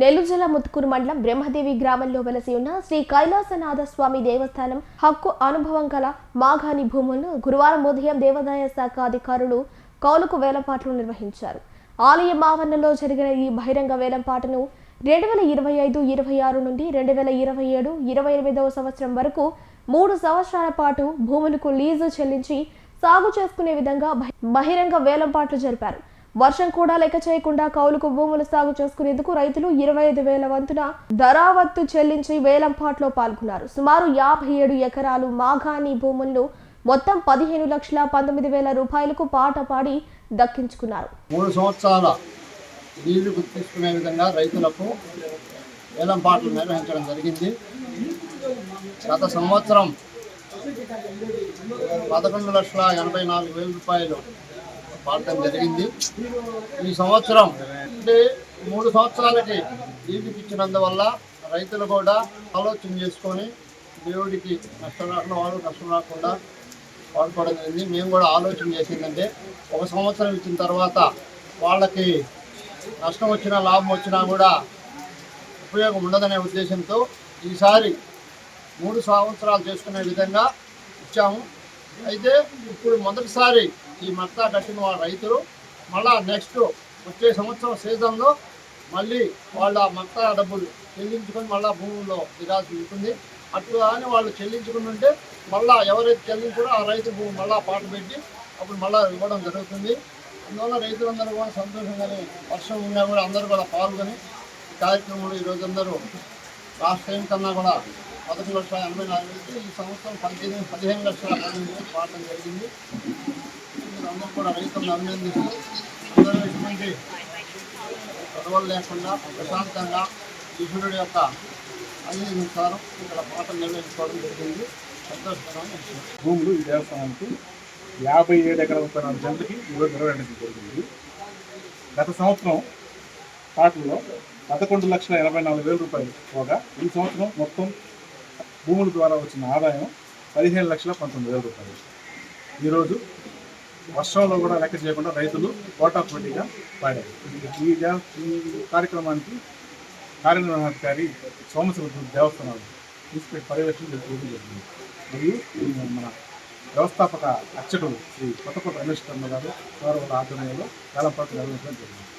నెల్లుజల ముత్తుకూరు మండలం బ్రహ్మదేవి గ్రామంలో వెలసి ఉన్న శ్రీ కైలాసనాథ స్వామి దేవస్థానం హక్కు అనుభవం గల మాఘాని భూములను గురువారం ఉదయం దేవాదాయ శాఖ అధికారులు కౌలుకు వేలంపాట్లు నిర్వహించారు. ఆలయ ఆవరణలో జరిగిన ఈ బహిరంగ వేలంపాటను రెండు వేల ఇరవై ఐదు ఇరవై ఆరు నుండి రెండు వేల ఇరవై ఏడు ఇరవై ఎనిమిదవ సంవత్సరం వరకు మూడు సంవత్సరాల పాటు భూములకు లీజు చెల్లించి సాగు చేసుకునే విధంగా బహిరంగ వేలంపాట్లు జరిపారు. వర్షం కూడా లెక్క చేయకుండా కౌలుకు భూములు సాగు చేసుకునేందుకు రైతులు ఇరవై ఐదు వేల వంతున ధరావత్తు చెల్లించి వేలంపాట్లో పాల్గొన్నారు. సుమారు యాభై ఏడు ఎకరాలు మాఘాని భూములను మొత్తం పదిహేను లక్షల పంతొమ్మిది వేల రూపాయలకు పాట పాడి దక్కించుకున్నారు. మూడు సంవత్సరాల నీళ్ళు తీసుకునే విధంగా రైతులకు వేలం పాటలు నిర్వహించడం జరిగింది. గత సంవత్సరం పదకొండు లక్షల ఎనభై నాలుగు వేల రూపాయలు పాడటం జరిగింది. ఈ సంవత్సరం అంటే మూడు సంవత్సరాలకి నీళ్ళు ఇచ్చినందువల్ల రైతులు కూడా ఆలోచన చేసుకొని దేవుడికి నష్టం రాకుండా వాళ్ళు నష్టం రాకుండా వాడుకోవడం జరిగింది. మేము కూడా ఆలోచన చేసిందంటే ఒక సంవత్సరం ఇచ్చిన తర్వాత వాళ్ళకి నష్టం వచ్చినా లాభం వచ్చినా కూడా ఉపయోగం ఉండదనే ఉద్దేశంతో ఈసారి మూడు సంవత్సరాలు చేసుకునే విధంగా ఇచ్చాము. అయితే ఇప్పుడు మొదటిసారి ఈ మక్కా కట్టిన వాళ్ళ రైతులు మళ్ళా నెక్స్ట్ వచ్చే సంవత్సరం సీజన్లో మళ్ళీ వాళ్ళ మక్కా డబ్బులు చెల్లించుకొని మళ్ళా భూముల్లో దిగాల్సి ఉంటుంది. అట్లా కానీ వాళ్ళు చెల్లించుకుని ఉంటే మళ్ళా ఎవరైతే చెల్లించారో ఆ రైతు భూమి మళ్ళా పాట పెట్టి అప్పుడు మళ్ళా ఇవ్వడం జరుగుతుంది. అందువల్ల రైతులందరూ కూడా సంతోషంగానే వర్షం ఉన్నా కూడా అందరూ కూడా పాల్గొని ఈ కార్యక్రమంలో ఈరోజు అందరూ లాస్ట్ టైం కన్నా కూడా పదకొండు లక్షల ఎనభై నాలుగు ఈ సంవత్సరం పదిహేను పదిహేను లక్షల పాడటం జరిగింది. అందరూ కూడా రైతులను అభినందిస్తూ అందరూ ఎటువంటి గొడవలు లేకుండా ప్రశాంతంగా ఈశ్వరుడు యొక్క అనుసారం ఇక్కడ పాటలు నిర్వహించుకోవడం జరిగింది. సంతోషకరమైన భూములు ఈ దేవస్థానానికి యాభై ఏడు ఎకరాల ముప్పై నాలుగు జంటకి ఈరోజు నిర్వహించడం జరిగింది. గత సంవత్సరం పాటల్లో పదకొండు లక్షల ఎనభై నాలుగు వేల రూపాయలు పోగా ఈ సంవత్సరం మొత్తం భూముల ద్వారా వచ్చిన ఆదాయం పదిహేను లక్షల పంతొమ్మిది వేల రూపాయలు. ఈరోజు వర్షంలో కూడా లెక్క చేయకుండా రైతులు కోటా పోటీగా పాడారు. ఈ దేవ ఈ కార్యక్రమానికి కార్యనిర్వహణాధికారి సోమశివ దేవస్థానాలు తీసుకెళ్ళి పర్యవేక్షణ చేసుకోవడం జరిగింది మరియు మన వ్యవస్థాపక అర్చకులు శ్రీ కొత్తకోట రమేష్ కర్మ గారు వారి ఆధ్వర్యంలో వేలంపాటు నిర్వహించడం జరిగింది.